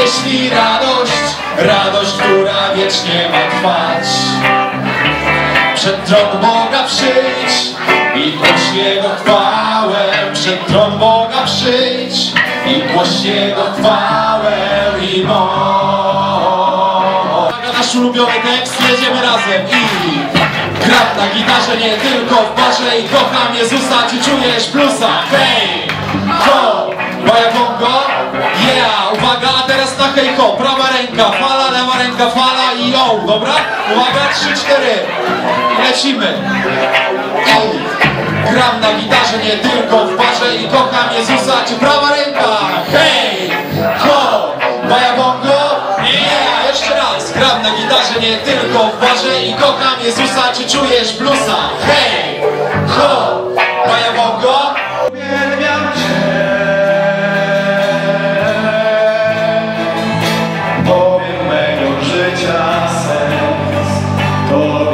jeśli radość, radość, która wiecznie ma trwać. Przed tron Boga przyjdź i głoś Jego chwałę. Przed tron Boga przyjdź i głoś Jego chwałę i moc. Nasz ulubiony tekst, jedziemy razem i gram na gitarze nie tylko w barze i kocham Jezusa, czy czujesz plusa? Hej, ho, moja bongo, yeah, na hej ho, prawa ręka, fala, lewa ręka, fala i o, dobra? Uwaga, trzy, cztery, lecimy. Ej, gram na gitarze nie tylko w barze i kocham Jezusa, czy prawa ręka, hej, ho, moja bongo, yeah, jeszcze raz, gram na gitarze nie tylko w barze i kocham Jezusa, czy czujesz bluesa, hej, ho, moja bongo,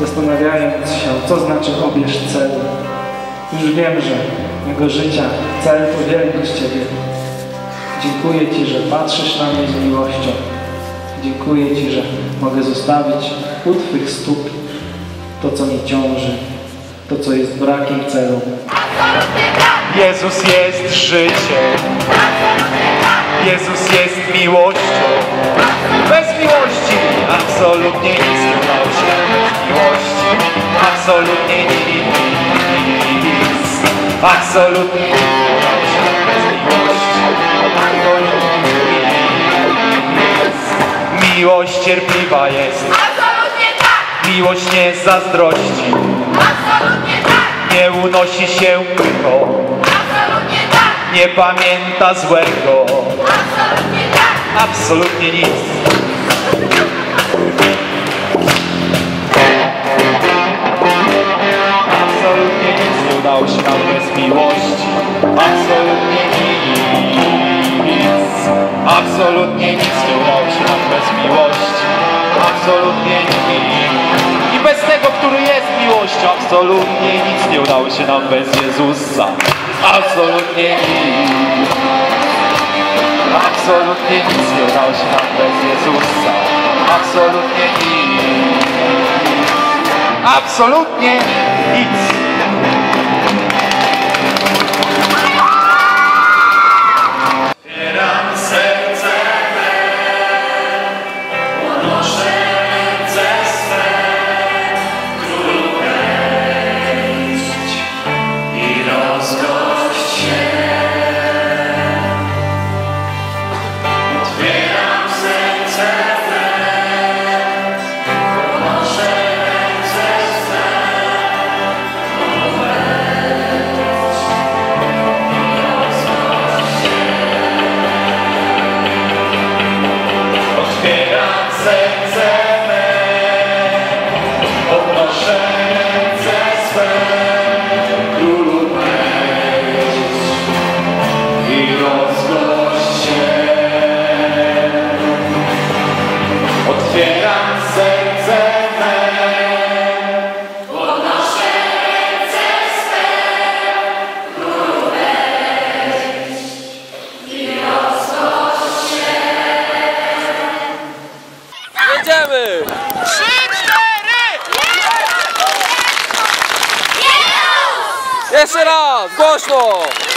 zastanawiając się, co znaczy obierz cel. Już wiem, że mego życia cel to wielkość Ciebie. Dziękuję Ci, że patrzysz na mnie z miłością. Dziękuję Ci, że mogę zostawić u Twych stóp to, co mi ciąży, to, co jest brakiem celu. Jezus jest życiem. Jezus jest miłością. Bez miłości absolutnie nic nie. Bez miłości absolutnie nic. Absolutnie nic nie udało się. Bez miłości absolutnie nic. Miłość cierpliwa jest. Absolutnie tak! Miłość nie zazdrości. Absolutnie tak! Nie unosi się pychą. Absolutnie tak! Nie pamięta złego. Absolutnie! Absolutnie nic. Absolutnie nic nie udało się nam bez miłości. Absolutnie nic. Absolutnie nic nie udało się nam bez miłości. Absolutnie nic. I bez tego, który jest miłością, absolutnie nic nie udało się nam bez Jezusa. Absolutnie nic. Absolutnie nic nie udało się nam bez Jezusa. Absolutnie nic. Absolutnie nic. Jezus! Jeszcze raz! Głośno!